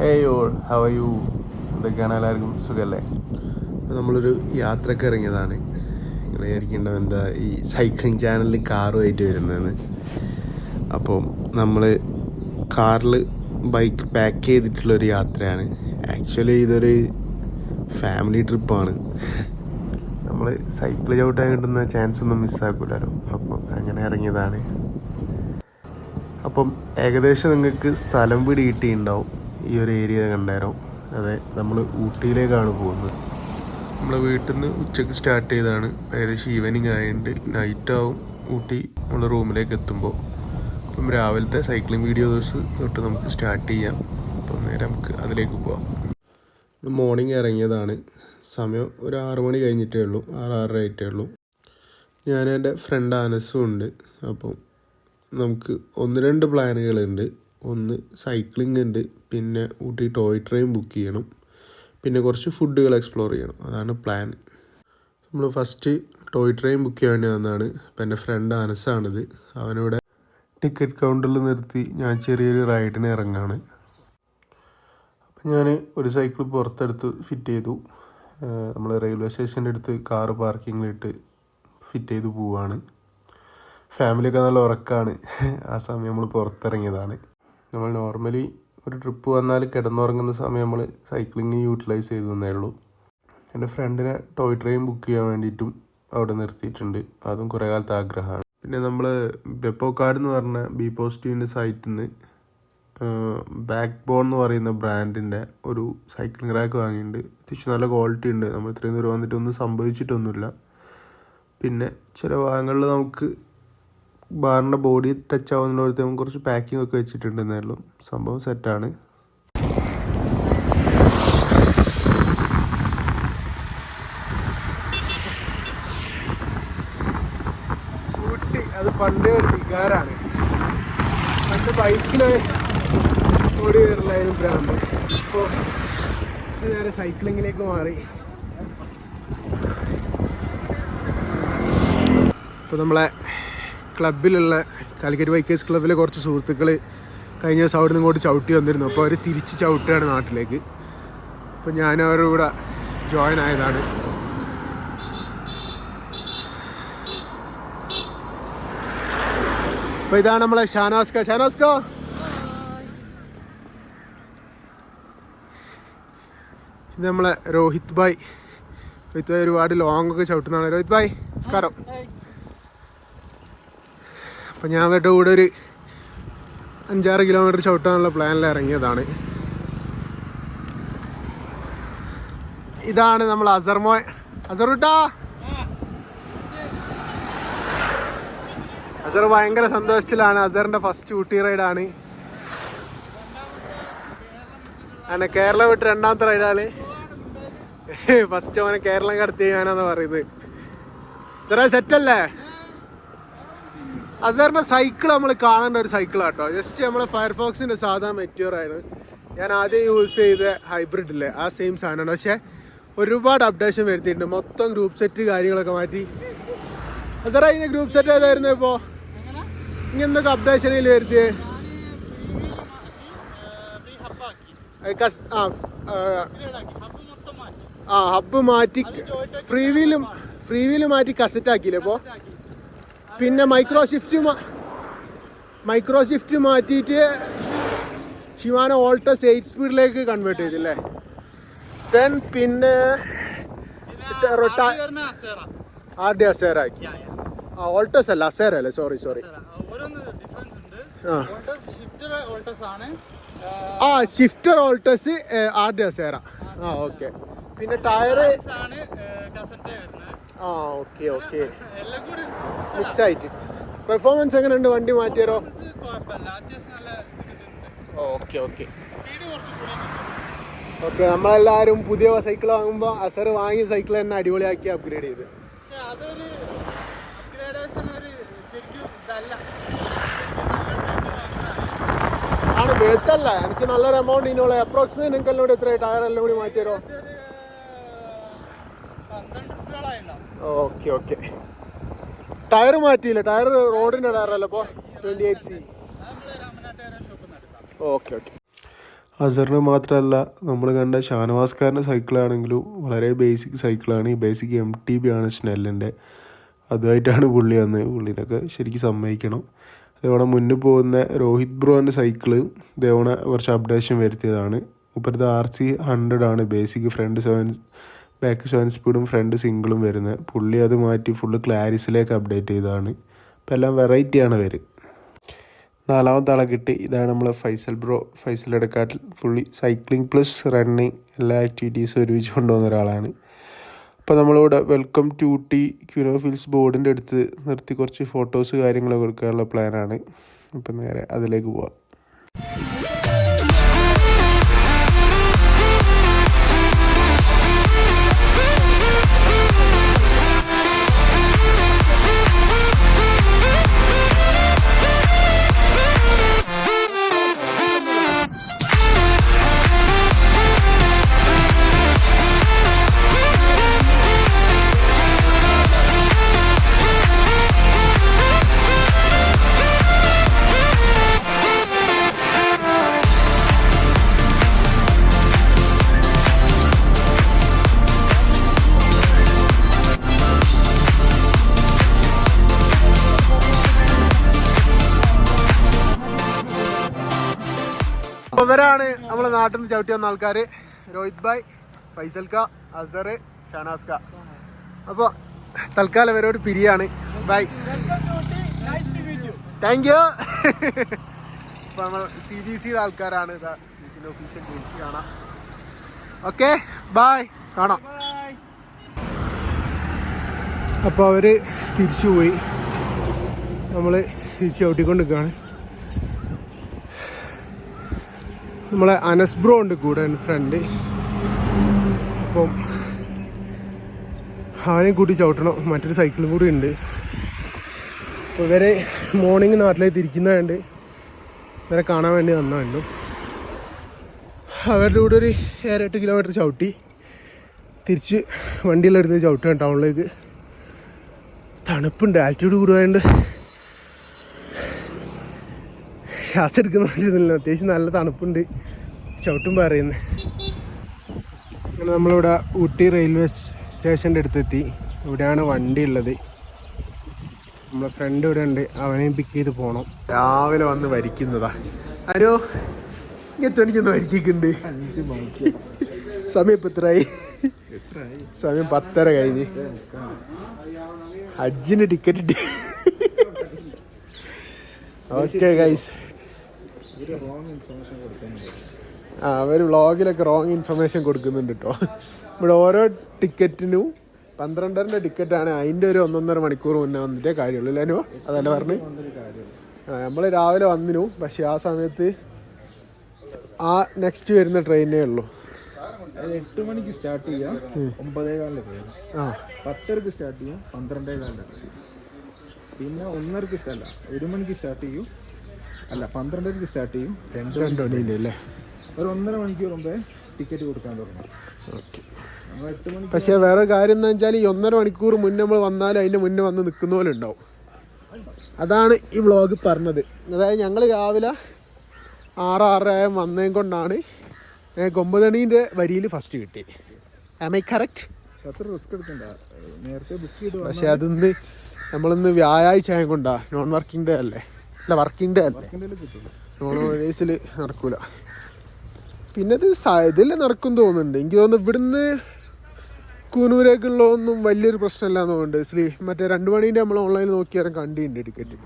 Hey all how you എന്തൊക്കെയാണ് എല്ലാവർക്കും സുഖമല്ലേ അപ്പോൾ നമ്മളൊരു യാത്രയ്ക്ക് ഇറങ്ങിയതാണ്. നിങ്ങൾ വിചാരിക്കേണ്ടത് എന്താ ഈ സൈക്ലിംഗ് ചാനലിൽ കാറുമായിട്ട് വരുന്നതെന്ന് അപ്പോൾ നമ്മൾ കാറിൽ ബൈക്ക് പാക്ക് ചെയ്തിട്ടുള്ളൊരു യാത്രയാണ്. ആക്ച്വലി ഇതൊരു ഫാമിലി ട്രിപ്പാണ് നമ്മൾ സൈക്കിൾ ചവിട്ടാൻ കിട്ടുന്ന ചാൻസ് ഒന്നും മിസ്സാക്കൂലോ അപ്പോൾ അങ്ങനെ ഇറങ്ങിയതാണ്. അപ്പം ഏകദേശം നിങ്ങൾക്ക് സ്ഥലം പിടി കിട്ടിയിട്ടുണ്ടാവും. ഈ ഒരു ഏരിയ കണ്ടേരം അതെ നമ്മൾ ഊട്ടിയിലേക്കാണ് പോകുന്നത്. നമ്മൾ വീട്ടിൽ നിന്ന് ഉച്ചയ്ക്ക് സ്റ്റാർട്ട് ചെയ്താണ് ഏകദേശം ഈവനിങ് ആയതുകൊണ്ട് നൈറ്റ് ആവും ഊട്ടി നമ്മൾ റൂമിലേക്ക് എത്തുമ്പോൾ അപ്പം രാവിലത്തെ സൈക്ലിംഗ് വീഡിയോ വീഡിയോസ് തൊട്ട് നമുക്ക് സ്റ്റാർട്ട് ചെയ്യാം. അപ്പം നേരെ നമുക്ക് അതിലേക്ക് പോവാം. മോർണിംഗ് ഇറങ്ങിയതാണ്. സമയം ഒരു ആറ് മണി കഴിഞ്ഞിട്ടേ ഉള്ളൂ. ആറ് ആറര ആയിട്ടേ ഉള്ളൂ. ഞാൻ എന്റെ ഫ്രണ്ട് അനസും ഉണ്ട്. അപ്പം നമുക്ക് ഒന്ന് രണ്ട് പ്ലാനുകളുണ്ട് ഒന്ന് സൈക്ലിംഗ് ഉണ്ട്. പിന്നെ ഊട്ടി ടോയ് ട്രെയിൻ ബുക്ക് ചെയ്യണം. പിന്നെ കുറച്ച് ഫുഡുകൾ എക്സ്പ്ലോർ ചെയ്യണം. അതാണ് പ്ലാൻ നമ്മൾ ഫസ്റ്റ് ടോയ് ട്രെയിൻ ബുക്ക് ചെയ്യാൻ വേണ്ടി വന്നതാണ്. അപ്പം എന്റെ ഫ്രണ്ട് അനസാണിത്. അവനിവിടെ ടിക്കറ്റ് കൗണ്ടറിൽ നിർത്തി ഞാൻ ചെറിയൊരു റൈഡിന് ഇറങ്ങാണ്. അപ്പം ഞാൻ ഒരു സൈക്കിൾ പുറത്തെടുത്ത് ഫിറ്റ് ചെയ്തു. നമ്മൾ റെയിൽവേ സ്റ്റേഷന്റെ അടുത്ത് കാറ് പാർക്കിങ്ങിലിട്ട് ഫിറ്റ് ചെയ്ത് പോവാണ്. ഫാമിലിയൊക്കെ നല്ല ഉറക്കമാണ് ആ സമയം നമ്മൾ പുറത്തിറങ്ങിയതാണ്. നമ്മൾ നോർമലി ഒരു ട്രിപ്പ് വന്നാൽ കിടന്നുറങ്ങുന്ന സമയം നമ്മൾ സൈക്ലിംഗ് യൂട്ടിലൈസ് ചെയ്തു തന്നേ ഉള്ളൂ. എന്റെ ഫ്രണ്ടിനെ ടോയ് ട്രെയിൻ ബുക്ക് ചെയ്യാൻ വേണ്ടിയിട്ടും അവിടെ നിർത്തിയിട്ടുണ്ട്. അതും കുറേ കാലത്തെ ആഗ്രഹമാണ്. പിന്നെ നമ്മൾ ബെപ്പോക്കാർഡ് എന്ന് പറഞ്ഞ ബി പോസിറ്റീവിന്റെ സൈറ്റിൽ നിന്ന് ബാക്ക് ബോൺ എന്ന് പറയുന്ന ബ്രാൻഡിന്റെ ഒരു സൈക്ലിംഗ് റാക്ക് വാങ്ങിയിട്ടുണ്ട്. അത്യാവശ്യം നല്ല ക്വാളിറ്റി ഉണ്ട്. നമ്മൾ ഇത്രയും ദൂരം വന്നിട്ടൊന്നും സംഭവിച്ചിട്ടൊന്നുമില്ല. പിന്നെ ചില ഭാഗങ്ങളിൽ നമുക്ക് ബാറിന്റെ ബോഡി ടച്ച് ആവുന്നിടത്തേക്കും കുറച്ച് പാക്കിംഗ് ഒക്കെ വെച്ചിട്ടുണ്ട് എന്നാലും സംഭവം സെറ്റാണ് ഊട്ടി അത് പണ്ടേ ഒരു വികാരാണ്. പണ്ട് ബൈക്കിൽ ഓടി വരലായിരുന്നു ഭ്രാന്ത്. ഇപ്പോൾ നേരെ സൈക്ലിങ്ങിലേക്ക് മാറി. ഇപ്പോൾ നമ്മളെ ക്ലബിലുള്ള കാലിക്കറ്റ് ബൈക്കേഴ്സ് ക്ലബിലെ കുറച്ച് സുഹൃത്തുക്കൾ കഴിഞ്ഞ ദിവസം അവിടെ നിന്ന് ഇങ്ങോട്ട് ചവിട്ടി വന്നിരുന്നു. അപ്പോൾ അവർ തിരിച്ച് ചവിട്ടുകയാണ് നാട്ടിലേക്ക്. അപ്പോൾ ഞാൻ അവരുടെ കൂടെ ജോയിൻ ആയതാണ്. അപ്പോൾ ഇതാണ് നമ്മളെ ഷാനാസ്ക ഷാനാസ്ക ഇത് നമ്മളെ രോഹിത് ഭായ്. രോഹിത് ഭായ് ഒരുപാട് ലോങ് ഒക്കെ ചവിട്ടുന്നതാണ്. രോഹിത് ഭായ് നമസ്കാരം. അപ്പം ഞാൻ അവരുടെ കൂടെ ഒരു അഞ്ചാറ് കിലോമീറ്റർ ചവിട്ടാനുള്ള പ്ലാനിൽ ഇറങ്ങിയതാണ്. ഇതാണ് നമ്മൾ അസർമോ അസറുട്ടാ അസർ ഭയങ്കര സന്തോഷത്തിലാണ്. അസറിന്റെ ഫസ്റ്റ് ഊട്ടി റൈഡാണ് അങ്ങനെ കേരളം വിട്ട് രണ്ടാമത്തെ റൈഡാണ് ഫസ്റ്റ് അവനെ കേരളം കടത്തി ഞാനാന്ന് പറയുന്നത്. ചെറിയ സെറ്റല്ലേ അസറിന്റെ സൈക്കിൾ നമ്മൾ കാണേണ്ട ഒരു സൈക്കിളാട്ടോ ജസ്റ്റ് നമ്മളെ ഫയർഫോക്സിന്റെ സാധാ മെറ്റിയർ ആണ് ഞാൻ ആദ്യം യൂസ് ചെയ്ത ഹൈബ്രിഡ് ഇല്ലേ ആ സെയിം സാധനമാണ്. പക്ഷെ ഒരുപാട് അപ്ഡേഷൻ വരുത്തിയിട്ടുണ്ട്. മൊത്തം ഗ്രൂപ്പ് സെറ്റ് കാര്യങ്ങളൊക്കെ മാറ്റി. അസറ ഇതിന്റെ ഗ്രൂപ്പ് സെറ്റ് ഏതായിരുന്നു ഇപ്പോ? ഇനി എന്തൊക്കെ അപ്ഡേഷനിൽ വരുത്തിയേ? അത് കസ്- ആ ആ, ആ ഹബ്ബ് മാറ്റി ഫ്രീ വീലും ഫ്രീ വീൽ മാറ്റി. കസറ്റ് ആക്കിയില്ലേ ഇപ്പോ? പിന്നെ മൈക്രോ ഷിഫ്റ്റ് മൈക്രോ ഷിഫ്റ്റ് മാറ്റിയിട്ട് ഷിവാന ഓൾട്ടസ് എയ്റ്റ് സ്പീഡിലേക്ക് കൺവേർട്ട് ചെയ്തില്ലേ? ദെൻ പിന്നെ ആർ ഡി അസേറ. ആക്കി. ആ ഓൾട്ടസ് അല്ല അസേര അല്ലേ? സോറി സോറി ആ shifter Altus R D Acera. ആ ഓക്കെ പിന്നെ ടയർ ആ ഓക്കെ ഓക്കെ. മിക്സ് ആയിട്ട്. പെർഫോമൻസ് എങ്ങനെയുണ്ട്? വണ്ടി മാറ്റിയാരോ ഓക്കെ ഓക്കെ. ഓക്കെ നമ്മളെല്ലാവരും പുതിയ സൈക്കിൾ വാങ്ങുമ്പോൾ അസർ വാങ്ങിയ സൈക്കിൾ തന്നെ അടിപൊളിയാക്കി അപ്ഗ്രേഡ് ചെയ്ത്. ആണ് വെളുത്തല്ല. എനിക്ക് നല്ലൊരു എമൗണ്ട് ഇനിയുള്ള അപ്രോക്സിമേറ്റ് നിങ്ങൾക്ക് എല്ലാം കൂടി എത്ര ടയർ എല്ലാം കൂടി മാറ്റിയാരോ ഓക്കെ ഓക്കെ. ടയർ മാറ്റിയില്ല? ടയർ റോഡിന്റെ ടയർ അല്ല ഇപ്പോൾ twenty eight C. Okay okay. അസറിന് മാത്രമല്ല നമ്മൾ കണ്ട ഷാനവാസ്കാരന്റെ സൈക്കിളാണെങ്കിലും വളരെ ബേസിക് സൈക്കിളാണ്. ഈ ബേസിക് എം ടി ബി ആണ് സ്നെല്ലിന്റെ. അതുമായിട്ടാണ് പുള്ളി വന്നത് പുള്ളിനൊക്കെ ശരിക്കും സമ്മതിക്കണം. അതേപോലെ മുന്നിൽ പോകുന്ന രോഹിത് ബ്രോന്റെ സൈക്കിൾ ഇതേപോലെ കുറച്ച് അപ്ഡേഷൻ വരുത്തിയതാണ്. ഇപ്പോഴത്തെ ആർ സി ഹൺഡ്രഡ് ആണ് basic front seven back seven സ്പീഡും ഫ്രണ്ട് സിംഗിളും വരുന്നത് പുള്ളി അത് മാറ്റി ഫുള്ള് ക്ലാരിസിലേക്ക് അപ്ഡേറ്റ് ചെയ്തതാണ്. ഇപ്പം എല്ലാം വെറൈറ്റിയാണ് വരും നാലാമത്തെ ആളെ കിട്ടി. ഇതാണ് നമ്മൾ ഫൈസൽ ബ്രോ ഫൈസൽ എടുക്കാട്ടിൽ പുള്ളി സൈക്ലിംഗ് പ്ലസ് റണ്ണിങ് എല്ലാ ആക്ടിവിറ്റീസും ഒരുമിച്ച് കൊണ്ടുവന്ന ഒരാളാണ്. അപ്പോൾ നമ്മളിവിടെ വെൽക്കം ടു ടി ക്യൂനോഫിൽസ് ബോർഡിന്റെ അടുത്ത് നിർത്തി കുറച്ച് ഫോട്ടോസ് കാര്യങ്ങളൊക്കെ എടുക്കാനുള്ള പ്ലാനാണ് അപ്പം നേരെ അതിലേക്ക് പോവാം. നാട്ടിൽ നിന്ന് ചവിട്ടി വന്ന ആൾക്കാർ രോഹിത് ഭായ് ഫൈസൽ ക അസർ ഷനാസ് ക അപ്പോൾ തൽക്കാലം ഇവരോട് പിരിയാണ്. ബൈ. താങ്ക് യു അപ്പോൾ നമ്മൾ സി ബി സിയുടെ ആൾക്കാരാണ്. ഇതാ ജേഴ്സി കാണാം. ഓക്കെ ബൈ കാണാം. അപ്പോൾ അവർ തിരിച്ചു പോയി നമ്മൾ തിരിച്ചു ചവിട്ടിക്കൊണ്ട് നിൽക്കുകയാണ് നമ്മളെ അനസ് ബ്രോ ഉണ്ട് കൂടെ ഫ്രണ്ട് അപ്പം അവനെയും കൂട്ടി ചവിട്ടണം. മറ്റൊരു സൈക്കിളും കൂടി ഉണ്ട്. അപ്പോൾ ഇവരെ മോർണിംഗ് നാട്ടിലേക്ക് തിരിക്കുന്നതുകൊണ്ട് ഇവരെ കാണാൻ വേണ്ടി വന്നു അവരുടെ കൂടെ ഒരു ഏഴ് എട്ട് കിലോമീറ്റർ ചവിട്ടി. തിരിച്ച് വണ്ടിയിലെടുത്ത് ചവിട്ടുകയാണ് ടൗണിലേക്ക് തണുപ്പുണ്ട് ആൽറ്റിറ്റ്യൂഡ് കൂടുമായതുകൊണ്ട് ശ്വാസം എടുക്കുന്ന പറ്റുന്നില്ല അത്യാവശ്യം നല്ല തണുപ്പുണ്ട്. ചവിട്ടും പറയുന്നത് അങ്ങനെ നമ്മളിവിടെ ഊട്ടി റെയിൽവേ സ്റ്റേഷന്റെ അടുത്തെത്തി. ഇവിടെയാണ് വണ്ടി ഉള്ളത്. നമ്മളെ ഫ്രണ്ട് ഇവിടെ ഉണ്ട്. അവനെയും പിക്ക് ചെയ്ത് പോകണം രാവിലെ വന്ന് വരിക്കുന്നതാ. ആരോ ഇങ്ങനത്തെ മണിക്കൊന്ന് വരിക്കുന്നുണ്ട് സമയം ഇപ്പം എത്രയായി സമയം പത്തര കഴിഞ്ഞ്. ഹജ്ജിന് ടിക്കറ്റ് ഓക്കെ ഗൈസ് ആ അവർ വ്ളോഗിലൊക്കെ റോങ് ഇൻഫർമേഷൻ കൊടുക്കുന്നുണ്ട് കേട്ടോ ഇവിടെ ഓരോ ടിക്കറ്റിനും പന്ത്രണ്ടരന്റെ ടിക്കറ്റാണ് അതിന്റെ ഒരു ഒന്നൊന്നര മണിക്കൂർ മുന്നേ വന്നിട്ടേ കാര്യമുള്ളൂ അല്ലേ അതല്ല പറഞ്ഞ്? നമ്മൾ രാവിലെ വന്നിനു പക്ഷെ ആ സമയത്ത് ആ നെക്സ്റ്റ് വരുന്ന ട്രെയിനേ ഉള്ളൂ. എട്ട് മണിക്ക് സ്റ്റാർട്ട് ചെയ്യാം ഒമ്പതേ കാലിന് പോകും ആ. പത്തരക്ക് സ്റ്റാർട്ട് ചെയ്യാം പന്ത്രണ്ടേ കാലിന് പിന്നെ ഒന്നരക്ക് അല്ല ഒരു മണിക്ക് സ്റ്റാർട്ട് ചെയ്യും അല്ല പന്ത്രണ്ടരക്ക് സ്റ്റാർട്ട് ചെയ്യും. രണ്ട് രണ്ട് മണിയില്ലേ അല്ലേ? ഒരു ഒന്നര മണിക്കൂർ മുമ്പേ ടിക്കറ്റ് കൊടുക്കാൻ തുടങ്ങും. മണിക്ക് പക്ഷേ വേറെ കാര്യം എന്ന് വെച്ചാൽ ഈ ഒന്നര മണിക്കൂർ മുന്നേ നമ്മൾ വന്നാലും അതിന്റെ മുന്നേ വന്ന് നിൽക്കുന്ന പോലെ ഉണ്ടാവും. അതാണ് ഈ വ്ളോഗ് പറഞ്ഞത്. അതായത് ഞങ്ങൾ രാവിലെ ആറ് ആറര വന്നതും കൊണ്ടാണ് ഞങ്ങൾക്ക് ഒമ്പതണീന്റെ വരിയിൽ ഫസ്റ്റ് കിട്ടി. ആം ഐ കറക്റ്റ് അത്ര റിസ്ക് എടുക്കണ്ട. നേരത്തെ ബുക്ക് ചെയ്തു പക്ഷേ അതിന്ന് നമ്മളിന്ന് വ്യാഴാഴ്ച ആയതുകൊണ്ടാണ് കൊണ്ടാ നോൺ വർക്കിംഗ് ഡേ അല്ലേ? അല്ല വർക്കിംഗ് ഡേ അല്ലേ നോൺ ഹോളിഡേയ്സിൽ നടക്കൂല. പിന്നെ ഇത് ഇതിൽ നടക്കും തോന്നുന്നുണ്ട്. എനിക്ക് തോന്നുന്നു ഇവിടുന്ന് കൂനൂരേക്കുള്ളതൊന്നും വലിയൊരു പ്രശ്നമില്ല തോന്നുന്നുണ്ട്. സ്ലീ മറ്റേ രണ്ട് മണീന്റെ നമ്മൾ ഓൺലൈനിൽ നോക്കിയാലും കണ്ടിട്ടുണ്ട് ടിക്കറ്റ്.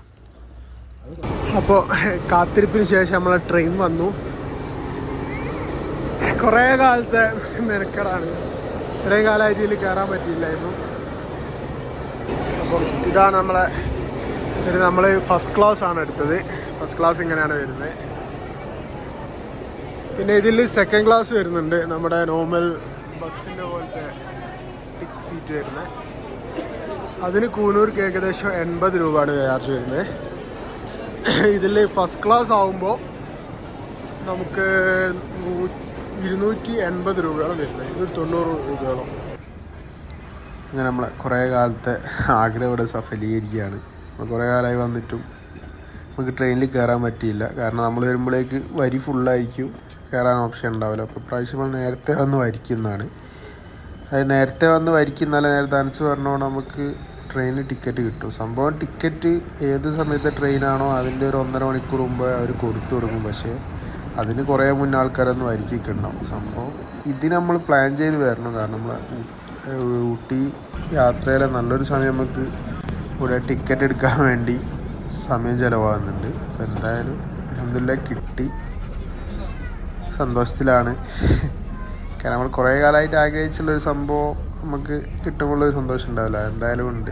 അപ്പോൾ കാത്തിരിപ്പിന് ശേഷം നമ്മളെ ട്രെയിൻ വന്നു. കുറേ കാലത്തെ മെനക്കെടാണ്. ഇത്രയും കാലമായിട്ട് ഇതിൽ കയറാൻ പറ്റിയില്ലായിരുന്നു. അപ്പം ഇതാണ് നമ്മളെ ഇത് നമ്മൾ ഫസ്റ്റ് ക്ലാസ് ആണ് എടുത്തത്. ഫസ്റ്റ് ക്ലാസ് ഇങ്ങനെയാണ് വരുന്നത് പിന്നെ ഇതിൽ സെക്കൻഡ് ക്ലാസ് വരുന്നുണ്ട് നമ്മുടെ നോർമൽ ബസ്സിന്റെ പോലത്തെ സീറ്റ് വരുന്നത് അതിന് കൂനൂർക്ക് ഏകദേശം എൺപത് രൂപയാണ് ചാർജ് വരുന്നത് ഇതിൽ ഫസ്റ്റ് ക്ലാസ് ആവുമ്പോൾ നമുക്ക് ഇരുന്നൂറ്റി എൺപത് രൂപയോളം വരുന്നത് ഇരുന്നൂറ്റി തൊണ്ണൂറ് രൂപയോളം. അങ്ങനെ നമ്മളെ കുറേ കാലത്തെ ആഗ്രഹം ഇവിടെ സഫലീകരിക്കുകയാണ്. നമ്മൾ കുറേ കാലമായി വന്നിട്ടും നമുക്ക് ട്രെയിനിൽ കയറാൻ പറ്റിയില്ല. കാരണം നമ്മൾ വരുമ്പോഴേക്ക് വരി ഫുള്ളായിരിക്കും കയറാൻ ഓപ്ഷൻ ഉണ്ടാവില്ല. അപ്പോൾ ഇപ്രാവശ്യം നമ്മൾ നേരത്തെ വന്ന് വരിക്കുന്നതാണ്. അത് നേരത്തെ വന്ന് വരിക്കുന്നാലേ നേരത്തെ. അനച്ച് പറഞ്ഞോണ്ട് നമുക്ക് ട്രെയിനിന് ടിക്കറ്റ് കിട്ടും. സംഭവം ടിക്കറ്റ് ഏത് സമയത്തെ ട്രെയിനാണോ അതിന്റെ ഒരു ഒന്നര മണിക്കൂർ മുമ്പ് അവർ കൊടുത്തു കൊടുക്കും. പക്ഷേ അതിന് കുറേ മുന്നേ ആൾക്കാരൊന്നും വരിക്കുന്നുണ്ടാവും സംഭവം ഇത് നമ്മൾ പ്ലാൻ ചെയ്ത് വരണം. കാരണം നമ്മൾ ഊട്ടി യാത്രയിലെ നല്ലൊരു സമയം നമുക്ക് ഇവിടെ ടിക്കറ്റ് എടുക്കാൻ വേണ്ടി സമയം ചിലവാകുന്നുണ്ട്. അപ്പോൾ എന്തായാലും അലഹമില്ല കിട്ടി. സന്തോഷത്തിലാണ്. കാരണം നമ്മൾ കുറേ കാലമായിട്ട് ആഗ്രഹിച്ചുള്ളൊരു സംഭവം നമുക്ക് കിട്ടുമ്പോഴുള്ളൊരു സന്തോഷം ഉണ്ടാവില്ല. എന്തായാലും ഉണ്ട്.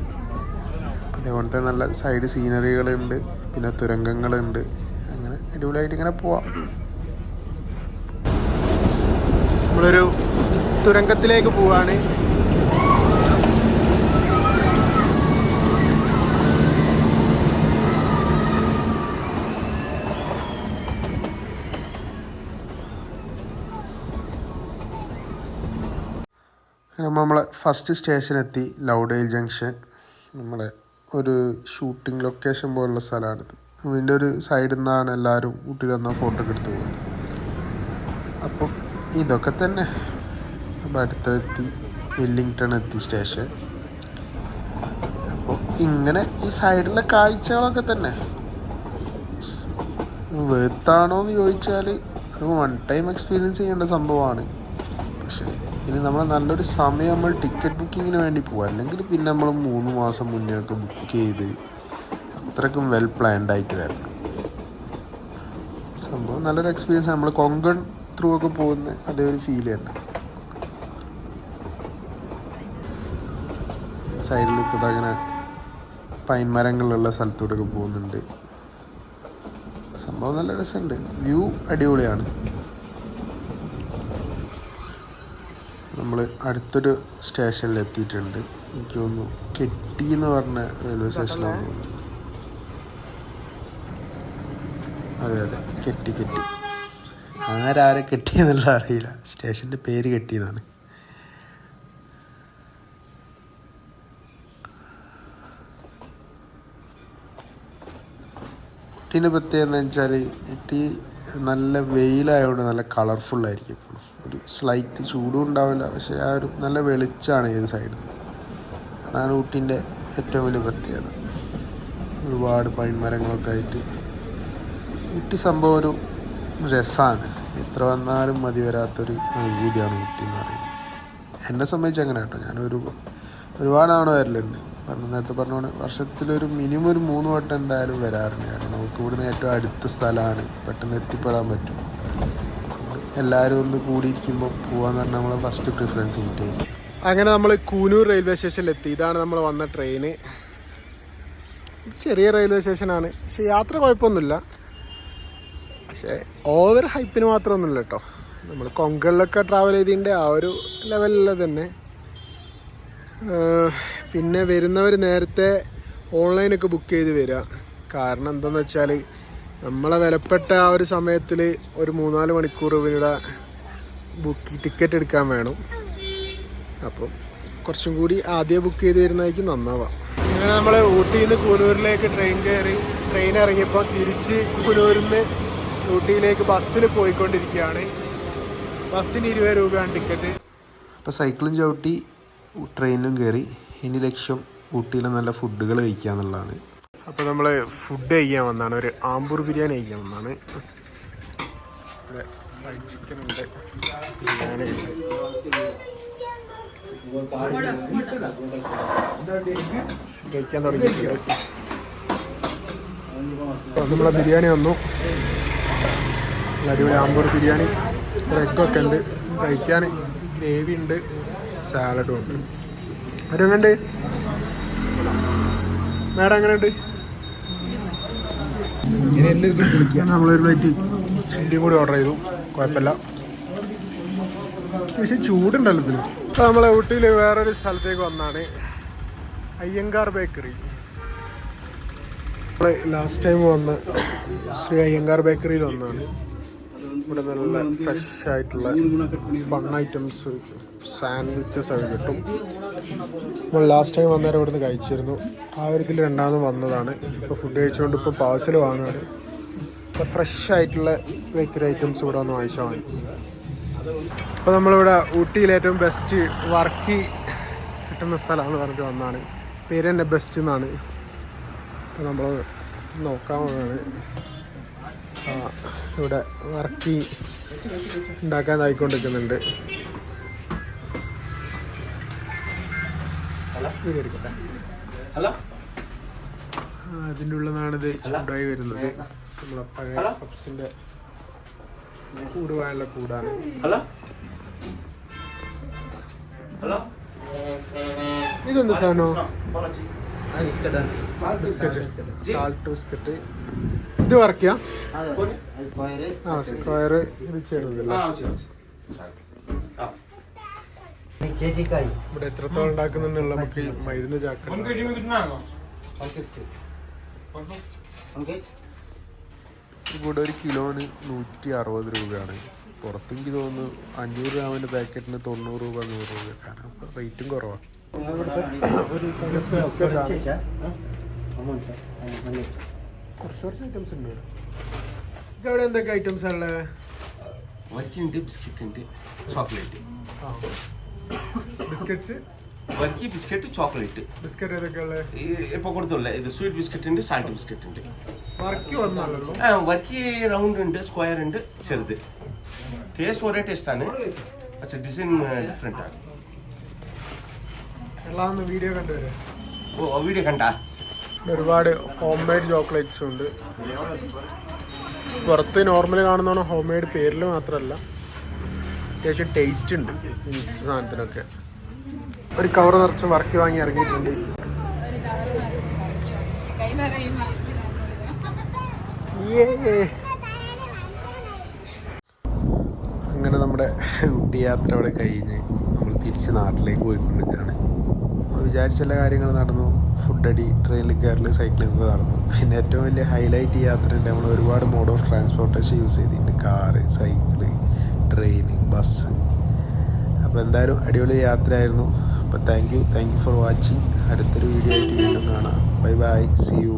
അതേപോലത്തെ നല്ല സൈഡ് സീനറികളുണ്ട് പിന്നെ തുരങ്കങ്ങളുണ്ട്. അങ്ങനെ അടിപൊളിയായിട്ട് ഇങ്ങനെ പോവാം. നമ്മളൊരു തുരങ്കത്തിലേക്ക് പോവാണ്. നമ്മൾ നമ്മളെ ഫസ്റ്റ് സ്റ്റേഷൻ എത്തി ലൗഡേൽ ജംഗ്ഷൻ നമ്മളെ ഒരു ഷൂട്ടിംഗ് ലൊക്കേഷൻ പോലുള്ള സ്ഥലമാണിത് അതിന്റെ ഒരു സൈഡിൽ നിന്നാണ് എല്ലാവരും ഊട്ടിയിൽ വന്നാൽ ഫോട്ടോ ഒക്കെ എടുത്ത് പോകുന്നത് അപ്പം ഇതൊക്കെ തന്നെ. അപ്പം അടുത്തെത്തി വെല്ലിങ്ടൺ എത്തി സ്റ്റേഷൻ അപ്പോൾ ഇങ്ങനെ ഈ സൈഡിലെ കാഴ്ചകളൊക്കെ തന്നെ. വേർത്താണോ എന്ന് ചോദിച്ചാൽ ഒരു വൺ ടൈം എക്സ്പീരിയൻസ് ചെയ്യേണ്ട സംഭവമാണ് പക്ഷേ ഇനി നമ്മൾ നല്ലൊരു സമയം നമ്മൾ ടിക്കറ്റ് ബുക്കിങ്ങിന് വേണ്ടി പോകുക അല്ലെങ്കിൽ പിന്നെ നമ്മൾ മൂന്ന് മാസം മുന്നേ ഒക്കെ ബുക്ക് ചെയ്ത് അത്രക്കും വെൽ പ്ലാൻഡ് ആയിട്ട് വരണം. സംഭവം നല്ലൊരു എക്സ്പീരിയൻസ് നമ്മൾ കൊങ്കൺ ത്രൂ ഒക്കെ പോകുന്ന അതേ ഒരു ഫീൽ തന്നെ. സൈഡിൽ ഇപ്പോൾ അങ്ങനെ പൈൻ മരങ്ങളുള്ള സ്ഥലത്തോടൊക്കെ പോകുന്നുണ്ട്. സംഭവം നല്ല രസമുണ്ട്. വ്യൂ അടിപൊളിയാണ്. നമ്മൾ അടുത്തൊരു സ്റ്റേഷനിൽ എത്തിയിട്ടുണ്ട് എനിക്ക് തോന്നുന്നു കെട്ടി എന്ന് പറഞ്ഞ റെയിൽവേ സ്റ്റേഷനാണെന്ന് തോന്നുന്നു. അതെ അതെ. കെട്ടി കെട്ടി. ആരാരെ കെട്ടി എന്നുള്ള അറിയില്ല. സ്റ്റേഷന്റെ പേര് കെട്ടിയതാണ്. ഊട്ടീന്റെ പ്രത്യേകത എന്ന് വെച്ചാൽ ഊട്ടി നല്ല വെയിലായതുകൊണ്ട് നല്ല കളർഫുള്ളായിരിക്കും എപ്പോഴും ഒരു സ്ലൈറ്റ് ചൂടും ഉണ്ടാവില്ല. പക്ഷേ ആ ഒരു നല്ല വെളിച്ചമാണ് ഏത് സൈഡിൽ നിന്ന് അതാണ് ഊട്ടിന്റെ ഏറ്റവും വലിയ പ്രത്യേകത. ഒരുപാട് പൈൻ മരങ്ങളൊക്കെ ആയിട്ട്. ഊട്ടി സംഭവം ഒരു രസമാണ് എത്ര വന്നാലും മതി വരാത്തൊരു അനുഭൂതിയാണ് ഊട്ടി എന്ന് പറയുന്നത്. എന്നെ സംബന്ധിച്ച് അങ്ങനെ കേട്ടോ. ഞാനൊരു ഒരുപാട് തവണ വരലുണ്ട്. പറഞ്ഞ നേരത്തെ പറഞ്ഞോണ്ട് വർഷത്തിലൊരു മിനിമം ഒരു മൂന്ന് വട്ടം എന്തായാലും വരാറുണ്ട്. കാരണം നമുക്ക് ഇവിടുന്ന് ഏറ്റവും അടുത്ത സ്ഥലമാണ് പെട്ടെന്ന് എത്തിപ്പെടാൻ പറ്റും. എല്ലാവരും ഒന്ന് കൂടിയിരിക്കുമ്പോൾ പോകാന്ന് പറഞ്ഞാൽ നമ്മൾ ഫസ്റ്റ് പ്രിഫറൻസ് കിട്ടിയത് അങ്ങനെ നമ്മൾ കൂനൂർ റെയിൽവേ സ്റ്റേഷനിൽ എത്തി. ഇതാണ് നമ്മൾ വന്ന ട്രെയിന് ചെറിയ റെയിൽവേ സ്റ്റേഷനാണ് പക്ഷേ യാത്ര കുഴപ്പമൊന്നുമില്ല. പക്ഷേ ഓവർ ഹൈപ്പിന് മാത്രമൊന്നുമില്ല കേട്ടോ നമ്മൾ കൊങ്കണിലൊക്കെ ട്രാവൽ ചെയ്തതിന്റെ ആ ഒരു ലെവലിൽ തന്നെ. പിന്നെ വരുന്നവർ നേരത്തെ ഓൺലൈനൊക്കെ ബുക്ക് ചെയ്ത് വരിക കാരണം എന്താണെന്ന് വെച്ചാൽ നമ്മളെ വിലപ്പെട്ട ആ ഒരു സമയത്തിൽ ഒരു മൂന്നാൽ മണിക്കൂർ ഇവിടെ ബുക്ക് ടിക്കറ്റ് എടുക്കാൻ വേണം. അപ്പം കുറച്ചും കൂടി ആദ്യം ബുക്ക് ചെയ്ത് വരുന്നതായിരിക്കും നന്നാവാം. അങ്ങനെ നമ്മൾ ഊട്ടിയിൽ നിന്ന് കൂനൂരിലേക്ക് ട്രെയിൻ കയറി ട്രെയിൻ ഇറങ്ങിയപ്പോൾ തിരിച്ച് കൂനൂരിൽ നിന്ന് ഊട്ടിയിലേക്ക് ബസ്സിൽ പോയിക്കൊണ്ടിരിക്കുകയാണ്. ബസ്സിന് ഇരുപത് രൂപയാണ് ടിക്കറ്റ് അപ്പോൾ സൈക്കിളും ചവിട്ടി ട്രെയിനിലും കയറി. ഇനി ലക്ഷ്യം ഊട്ടിയിലെ നല്ല ഫുഡുകൾ കഴിക്കുക എന്നുള്ളതാണ് അപ്പോൾ നമ്മൾ ഫുഡ് കഴിക്കാൻ വന്നാണ്. ഒരു ആമ്പൂർ ബിരിയാണി കഴിക്കാൻ വന്നാണ്. ഫ്രൈഡ് ചിക്കൻ ഉണ്ട്. ബിരിയാണി കഴിക്കാൻ തുടങ്ങി. നമ്മളെ ബിരിയാണി വന്നു. അടിപൊളി ആമ്പൂർ ബിരിയാണി. ബ്രെഡൊക്കെ ഉണ്ട്. കഴിക്കാൻ ഗ്രേവി ഉണ്ട്. സാലഡും ഉണ്ട്. അവരെങ്ങണ്ട് മേഡം എങ്ങനെയുണ്ട് നമ്മളൊരു പ്ലേറ്റ് ചില്ലിയും കൂടി ഓർഡർ ചെയ്തു. കുഴപ്പമില്ല. പക്ഷേ ചൂടുണ്ടല്ലോ ഇതിന് അപ്പോൾ നമ്മളെ ഊട്ടിയിൽ വേറൊരു സ്ഥലത്തേക്ക് വന്നാണ്. അയ്യങ്കാർ ബേക്കറി നമ്മൾ ലാസ്റ്റ് ടൈം വന്ന ശ്രീ അയ്യങ്കാർ ബേക്കറിയിൽ വന്നാണ് ഇവിടെ നല്ല ഫ്രഷ് ആയിട്ടുള്ള ബൺ ഐറ്റംസ് സാൻഡ്വിച്ചസ് ഒക്കെ കിട്ടും. നമ്മൾ ലാസ്റ്റ് ടൈം വന്നേരം ഇവിടുന്ന് കഴിച്ചിരുന്നു. ആ ഒരു ഇതിൽ രണ്ടാമത് വന്നതാണ്. ഇപ്പോൾ ഫുഡ് കഴിച്ചുകൊണ്ട് ഇപ്പോൾ പാഴ്സൽ വാങ്ങുകയാണ്. ഫ്രഷ് ആയിട്ടുള്ള ബേക്കറി ഐറ്റംസ് ഇവിടെ ഒന്ന് വാങ്ങിച്ചാൽ മതി. അപ്പോൾ നമ്മളിവിടെ ഊട്ടിയിൽ ഏറ്റവും ബെസ്റ്റ് വർക്കി കിട്ടുന്ന സ്ഥലമാണെന്ന് പറഞ്ഞിട്ട് വന്നതാണ് പേര് തന്നെ ബെസ്റ്റ് എന്നാണ്. അപ്പോൾ നമ്മൾ ആ, ഇവിടെ വർക്കി ഉണ്ടാക്കാനായിക്കൊണ്ടിരിക്കുന്നുണ്ട്. അതിന്റെ ഉള്ളിൽ ചൂടായി വരുന്നത്. നമ്മളെ പഴയ പപ്സിന്റെ കൂടുവായുള്ള കൂടാണ് ഇതെന്ത് സാധനം? ബിസ്ക്കറ്റ്. Salt biscuit. ഇത് വർക്കിയാ സ്ക്വയർ ആ സ്ക്വയർ ഇത് ഇവിടെ എത്രത്തോളം ഉണ്ടാക്കുന്നുന്നുള്ള നമുക്ക് മൈദിന് ഇവിടെ ഒരു കിലോന് നൂറ്റി അറുപത് രൂപയാണ് പുറത്തെനിക്ക് തോന്നുന്നു അഞ്ഞൂറ് ഗ്രാമിന്റെ പാക്കറ്റിന് തൊണ്ണൂറ് രൂപ നൂറ് രൂപയൊക്കെയാണ് അപ്പോൾ റേറ്റും കുറവാണ് കുറച്ച് കുറച്ച് ഐറ്റംസ് ഉണ്ട്. ഇവിടെ എന്തൊക്കെ ഐറ്റംസ് ഉള്ളത് വർക്കിയുണ്ട് ബിസ്ക്കറ്റ് ഉണ്ട് ചോക്ലേറ്റ്. ബിസ്ക്കറ്റ്സ് വർക്കി ബിസ്ക്കറ്റ് ചോക്ലേറ്റ്. ബിസ്ക്കറ്റ് ഏതൊക്കെ ഉള്ളത് ഈ ഇപ്പോൾ കൊടുത്തുള്ള. ഇത് സ്വീറ്റ് ബിസ്ക്കറ്റ് ഉണ്ട് സാൾട്ട് ബിസ്ക്കറ്റ് ഉണ്ട്. വർക്ക് വന്നാലല്ലോ ആ വർക്കി റൗണ്ട് ഉണ്ട് സ്ക്വയർ ഉണ്ട് ചെറുത്. ടേസ്റ്റ് ഒരേ ടേസ്റ്റ് ആണ്. പക്ഷേ ഡിസൈൻ ഡിഫറെന്റ് ആണ്. എല്ലാം വീഡിയോ കണ്ടുവരാം ഓ വീഡിയോ കണ്ടാ? ഒരുപാട് ഹോം മെയ്ഡ് ചോക്ലേറ്റ്സും ഉണ്ട്. പുറത്ത് നോർമൽ കാണുന്നതാണ് ഹോം മെയ്ഡ് പേരിൽ മാത്രമല്ല. അത്യാവശ്യം ടേസ്റ്റ് ഉണ്ട് മിക്സ് സാധനത്തിനൊക്കെ. ഒരു കവർ നിറച്ച് വർക്ക് വാങ്ങി ഇറങ്ങിയിട്ടുണ്ട്. അങ്ങനെ നമ്മുടെ ഊട്ടി യാത്ര അവിടെ കഴിഞ്ഞ് നമ്മൾ തിരിച്ച് നാട്ടിലേക്ക് പോയിക്കൊണ്ടിരിക്കുകയാണ്. വിചാരിച്ച എല്ലാ കാര്യങ്ങളും നടന്നു. ഫുഡ് അടി ട്രെയിനിൽ കയറൽ സൈക്ലിംഗ് നടന്നു. പിന്നെ ഏറ്റവും വലിയ ഹൈലൈറ്റ് യാത്ര നമ്മൾ ഒരുപാട് മോഡ് ഓഫ് ട്രാൻസ്പോർട്ടേഷൻ യൂസ് ചെയ്തിട്ടുണ്ട് കാറ് സൈക്കിൾ ട്രെയിൻ ബസ് അപ്പോൾ എന്തായാലും അടിപൊളി യാത്രയായിരുന്നു. അപ്പോൾ thank you thank you for watching അടുത്തൊരു വീഡിയോ ആയിട്ട് വീണ്ടും കാണാം. Bye bye C U